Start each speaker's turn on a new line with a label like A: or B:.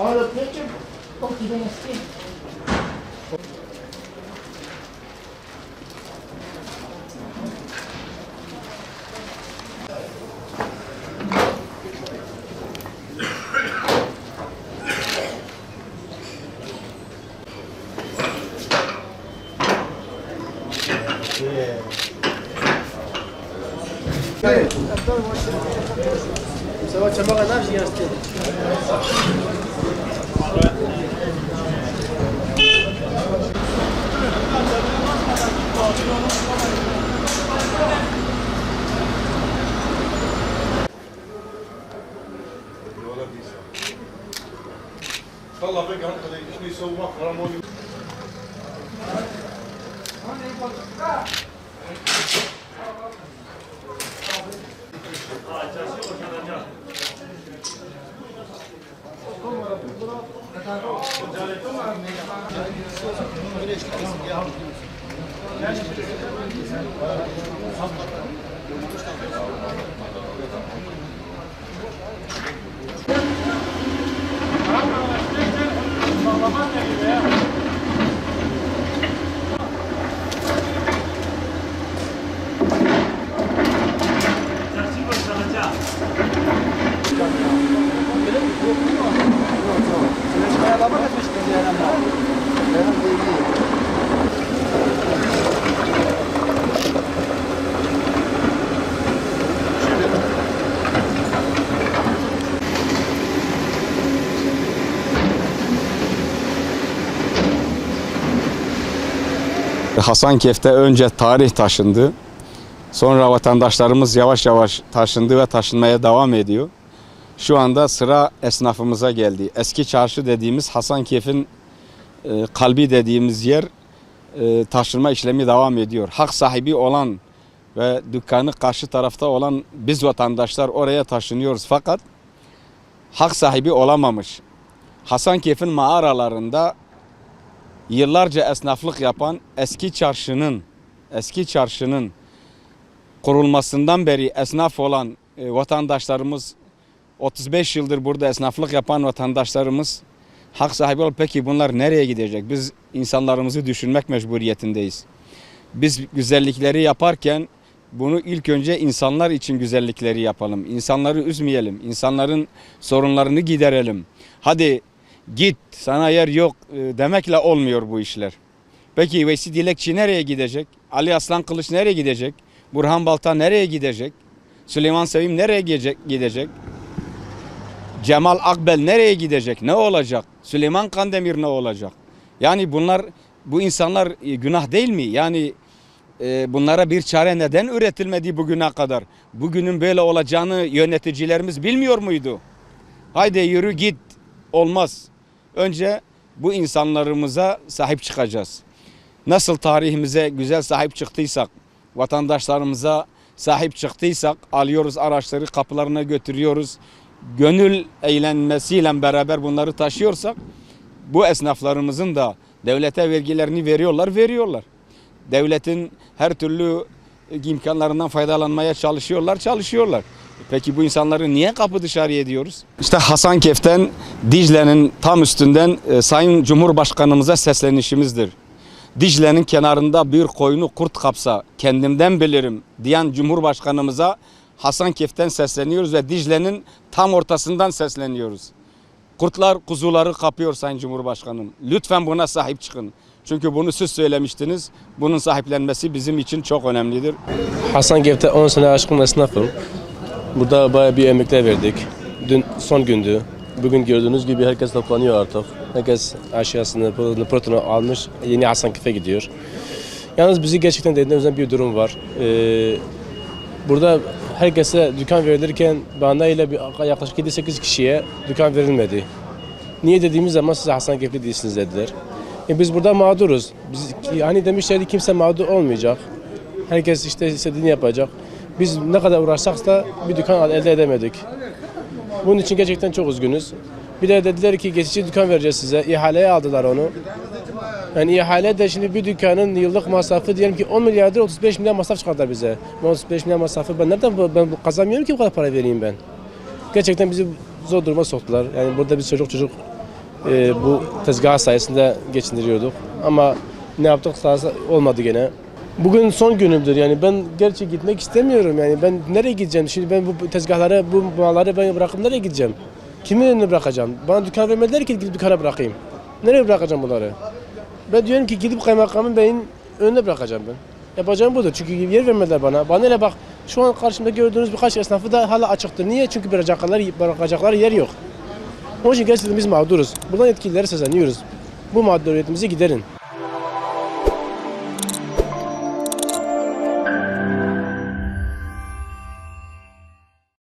A: All the picture of the
B: skin. Сова чабага навжи ястеді. Valla
C: pek Ankara'da işini savunmak falan oluyor. Güneş kesin yavrum. Tamam. Süreçmeye devam etmiştik diyelim.
D: Hasankeyf'te önce tarih taşındı. Sonra vatandaşlarımız yavaş yavaş taşındı ve taşınmaya devam ediyor. Şu anda sıra esnafımıza geldi. Eski çarşı dediğimiz Hasankeyf'in e, kalbi dediğimiz yer e, taşınma işlemi devam ediyor. Hak sahibi olan ve dükkanı karşı tarafta olan biz vatandaşlar oraya taşınıyoruz. Fakat hak sahibi olamamış. Hasankeyf'in mağaralarında yıllarca esnaflık yapan eski çarşının eski çarşının kurulmasından beri esnaf olan e, vatandaşlarımız 35 yıldır burada esnaflık yapan vatandaşlarımız hak sahibi olup peki bunlar nereye gidecek? Biz insanlarımızı düşünmek mecburiyetindeyiz. Biz güzellikleri yaparken bunu ilk önce insanlar için güzellikleri yapalım. İnsanları üzmeyelim. İnsanların sorunlarını giderelim. Hadi git sana yer yok e, demekle olmuyor bu işler. Peki Veysi Dilekçi nereye gidecek? Ali Aslan Kılıç nereye gidecek? Burhan Balta nereye gidecek? Süleyman Sevim nereye gidecek? Cemal Akbel nereye gidecek? Ne olacak? Süleyman Kandemir ne olacak? Yani bunlar bu insanlar e, günah değil mi? Yani e, bunlara bir çare neden üretilmedi bugüne kadar? Bugünün böyle olacağını yöneticilerimiz bilmiyor muydu? Haydi yürü git. Olmaz. Önce bu insanlarımıza sahip çıkacağız. Nasıl tarihimize güzel sahip çıktıysak, vatandaşlarımıza sahip çıktıysak alıyoruz araçları kapılarına götürüyoruz. Gönül eğlenmesiyle beraber bunları taşıyorsak bu esnaflarımızın da devlete vergilerini veriyorlar, veriyorlar. Devletin her türlü imkanlarından faydalanmaya çalışıyorlar, çalışıyorlar. Peki bu insanları niye kapı dışarı ediyoruz? İşte Hasankeyf'ten Dicle'nin tam üstünden e, Sayın Cumhurbaşkanımıza seslenişimizdir. Dicle'nin kenarında bir koyunu kurt kapsa kendimden bilirim diyen Cumhurbaşkanımıza Hasankeyf'ten sesleniyoruz ve Dicle'nin tam ortasından sesleniyoruz. Kurtlar kuzuları kapıyor Sayın Cumhurbaşkanım. Lütfen buna sahip çıkın. Çünkü bunu siz söylemiştiniz. Bunun sahiplenmesi bizim için çok önemlidir.
C: Hasankeyf'te 10 sene aşkın esnafım. Burada bayağı bir emekler verdik. Dün son gündü. Bugün gördüğünüz gibi herkes toplanıyor artık. Herkes aşağısını, protonu, almış. Yeni Hasankeyf'e gidiyor. Yalnız bizi gerçekten üzen bir durum var. Ee, burada herkese dükkan verilirken bana ile bir yaklaşık 7-8 kişiye dükkan verilmedi. Niye dediğimiz zaman size Hasankeyf'li değilsiniz dediler. E biz burada mağduruz. Biz, hani demişlerdi kimse mağdur olmayacak. Herkes işte istediğini yapacak. Biz ne kadar uğraşsak da bir dükkan elde edemedik. Bunun için gerçekten çok üzgünüz. Bir de dediler ki geçici dükkan vereceğiz size. İhaleye aldılar onu. Yani ihale de şimdi bir dükkanın yıllık masrafı diyelim ki 10 milyardır 35 milyar masraf çıkardılar bize. Bu 35 milyar masrafı ben nereden ben kazanmıyorum ki bu kadar para vereyim ben. Gerçekten bizi zor duruma soktular. Yani burada biz çocuk çocuk e, bu tezgah sayesinde geçindiriyorduk. Ama ne yaptık olmadı gene. Bugün son günümdür yani ben gerçi gitmek istemiyorum yani ben nereye gideceğim şimdi ben bu tezgahları bu malları ben bırakıp nereye gideceğim? Kimin önüne bırakacağım? Bana dükkan vermediler ki gidip dükkana bırakayım. Nereye bırakacağım bunları? Ben diyorum ki gidip kaymakamın beyin önüne bırakacağım ben. Yapacağım budur. Çünkü yer vermediler bana. Bana öyle bak şu an karşımda gördüğünüz birkaç esnafı da hala açıktır. Niye? Çünkü bırakacakları, bırakacakları yer yok. Onun için gerçekten biz mağduruz. Buradan yetkililere sesleniyoruz. Bu mağduriyetimizi giderin.